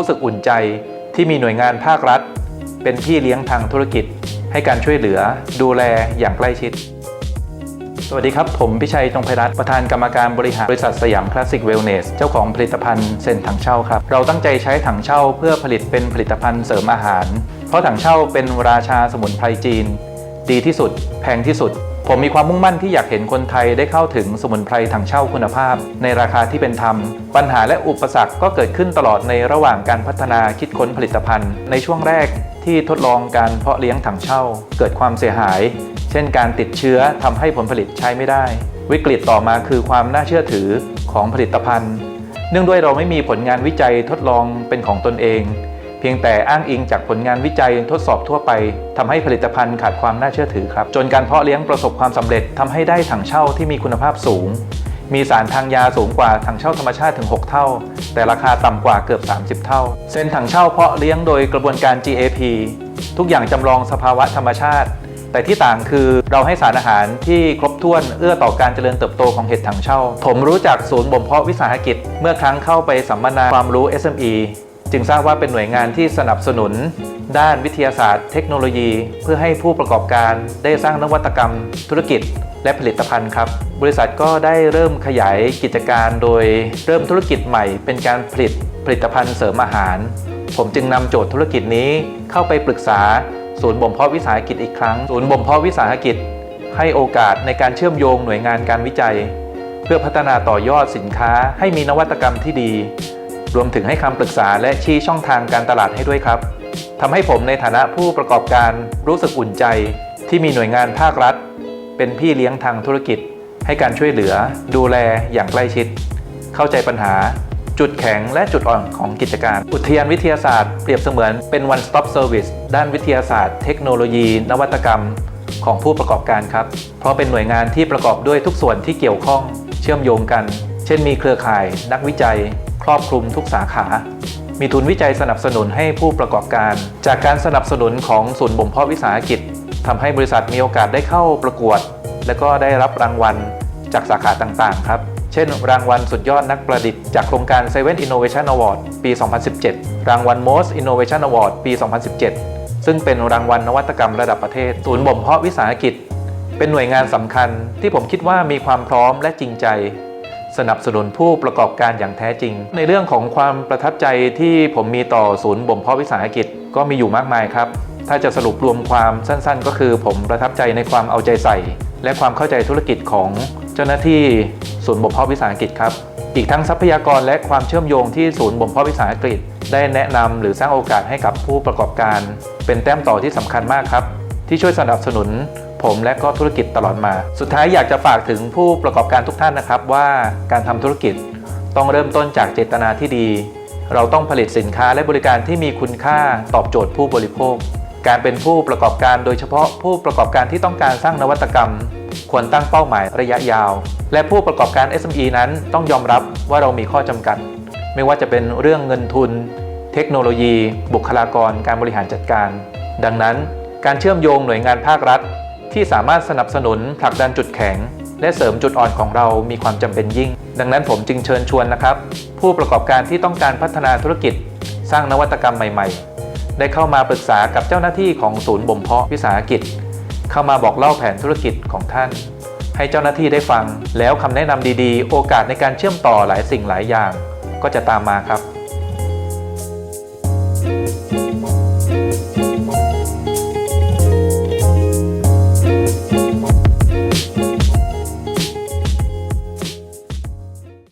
รู้สึกอุ่นใจที่มีหน่วยงานภาครัฐ เป็นพี่เลี้ยงทางธุรกิจ ให้การช่วยเหลือ ดูแลอย่างใกล้ชิด สวัสดีครับ ผมพิชัยจงไพรัตน์ประธานกรรมการบริหารบริษัทสยามคลาสสิกเวลเนสเจ้าของผลิตภัณฑ์เซนถังเช่าครับ เราตั้งใจใช้ถังเช่าเพื่อผลิตเป็นผลิตภัณฑ์เสริมอาหาร เพราะถังเช่าเป็นราชาสมุนไพรจีน ดีที่สุด แพงที่สุด ผมมีความมุ่งมั่นที่อยากเห็นคนไทยได้เข้าถึงสมุนไพรถังเช่าคุณภาพ ในราคาที่เป็นธรรม ปัญหาและอุปสรรคก็เกิดขึ้นตลอดในระหว่างการพัฒนาคิดค้นผลิตภัณฑ์ ในช่วงแรกที่ทดลองการเพาะเลี้ยงถังเช่า เกิดความเสียหาย เช่น การติดเชื้อทำให้ผลผลิตใช้ไม่ได้ วิกฤตต่อมาคือความน่าเชื่อถือของผลิตภัณฑ์ เนื่องด้วยเราไม่มีผลงานวิจัยทดลองเป็นของตนเอง เพียงแต่อ้างอิงจากผลงานวิจัยทดสอบทั่วไปทำให้ผลิตภัณฑ์ขาดความน่าเชื่อถือครับ จนการเพาะเลี้ยงประสบความสำเร็จทำให้ได้ถังเช่าที่มีคุณภาพสูง มีสารทางยาสูงกว่าถังเช่าธรรมชาติถึง 6 เท่า แต่ราคาต่ำกว่าเกือบ 30 เท่า เส้นถังเช่าเพาะเลี้ยงโดยกระบวนการ GAP ทุกอย่างจำลองสภาวะธรรมชาติแต่ที่ต่างคือเราให้สารอาหารที่ครบถ้วนเอื้อต่อการเจริญเติบโตของเห็ดถังเช่า ผมรู้จักศูนย์บ่มเพาะวิสาหกิจ เมื่อครั้งเข้าไปสัมมนาความรู้ SME จึงทราบว่าเป็นหน่วยงานที่สนับสนุน ด้านวิทยาศาสตร์ เทคโนโลยี เพื่อให้ผู้ประกอบการได้สร้างนวัตกรรม ธุรกิจ และผลิตภัณฑ์ครับ บริษัทก็ได้เริ่มขยายกิจการโดยเริ่มธุรกิจใหม่ เป็นการผลิตผลิตภัณฑ์เสริมอาหาร ผมจึงนำโจทย์ธุรกิจนี้เข้าไปปรึกษา ศูนย์บ่มเพาะวิสาหกิจอีกครั้ง ศูนย์บ่มเพาะวิสาหกิจ ให้โอกาสในการเชื่อมโยงหน่วยงานการวิจัย เพื่อพัฒนาต่อยอดสินค้าให้มีนวัตกรรมที่ดี รวมถึงให้คำปรึกษาและชี้ช่องทางการตลาดให้ด้วยครับทำให้ผมในฐานะผู้ประกอบการรู้สึกอุ่นใจ ที่มีหน่วยงานภาครัฐ เป็นพี่เลี้ยงทางธุรกิจ ให้การช่วยเหลือ ดูแลอย่างใกล้ชิด เข้าใจปัญหา จุดแข็งและจุดอ่อนของกิจการ อุทยานวิทยาศาสตร์เปรียบเสมือนเป็น one stop service ด้านวิทยาศาสตร์ เทคโนโลยี นวัตกรรม ของผู้ประกอบการครับ เพราะเป็นหน่วยงานที่ประกอบด้วยทุกส่วนที่เกี่ยวข้อง เชื่อมโยงกัน เช่นมีเครือข่าย นักวิจัย ครอบคลุมทุกสาขา มีทุนวิจัยสนับสนุนให้ผู้ประกอบการ จากการสนับสนุนของศูนย์บ่มเพาะวิสาหกิจทำให้บริษัทมีโอกาสได้เข้าประกวด และก็ได้รับรางวัลจากสาขาต่างๆ ครับ เช่น รางวัลสุดยอดนักประดิษฐ์จากโครงการ7 Innovation Award ปี 2017 รางวัล Most Innovation Award ปี 2017 ซึ่งเป็นรางวัลนวัตกรรมระดับประเทศ ศูนย์บ่มเพาะวิสาหกิจ เป็นหน่วยงานสำคัญที่ผมคิดว่ามีความพร้อมและจริงใจ สนับสนุนผู้ประกอบการอย่างแท้จริง ในเรื่องของความประทับใจที่ผมมีต่อศูนย์บ่มเพาะวิสาหกิจก็มีอยู่มากมายครับ ถ้าจะสรุปรวมความสั้นๆ ก็คือผมประทับใจในความเอาใจใส่ และความเข้าใจธุรกิจของเจ้าหน้าที่ศูนย์บ่มเพาะวิสาหกิจครับ อีกทั้งทรัพยากรและความเชื่อมโยงที่ศูนย์บ่มเพาะวิสาหกิจ ได้แนะนำหรือสร้างโอกาสให้กับผู้ประกอบการ เป็นแต้มต่อที่สำคัญมากครับ ที่ช่วยสนับสนุน ผมและก็ธุรกิจตลอดมา สุดท้ายอยากจะฝากถึงผู้ประกอบการทุกท่านนะครับว่าการทำธุรกิจต้องเริ่มต้นจากเจตนาที่ดี เราต้องผลิตสินค้าและบริการที่มีคุณค่าตอบโจทย์ผู้บริโภค การเป็นผู้ประกอบการโดยเฉพาะผู้ประกอบการที่ต้องการสร้างนวัตกรรม ควรตั้งเป้าหมายระยะยาว และผู้ประกอบการ SME นั้นต้องยอมรับว่าเรามีข้อจำกัด ไม่ว่าจะเป็นเรื่องเงินทุน เทคโนโลยี บุคลากร การบริหารจัดการ ดังนั้น การเชื่อมโยงหน่วยงานภาครัฐ ที่สามารถสนับสนุนผลักดันจุดแข็ง และเสริมจุดอ่อนของเรามีความจำเป็นยิ่ง ดังนั้นผมจึงเชิญชวนนะครับ ผู้ประกอบการที่ต้องการพัฒนาธุรกิจ สร้างนวัตกรรมใหม่ ๆ ได้เข้ามาปรึกษากับเจ้าหน้าที่ของศูนย์บ่มเพาะวิสาหกิจ เข้ามาบอกเล่าแผนธุรกิจของท่าน ให้เจ้าหน้าที่ได้ฟัง แล้วคำแนะนำดีๆ โอกาสในการเชื่อมต่อหลายสิ่งหลายอย่าง ก็จะตามมาครับ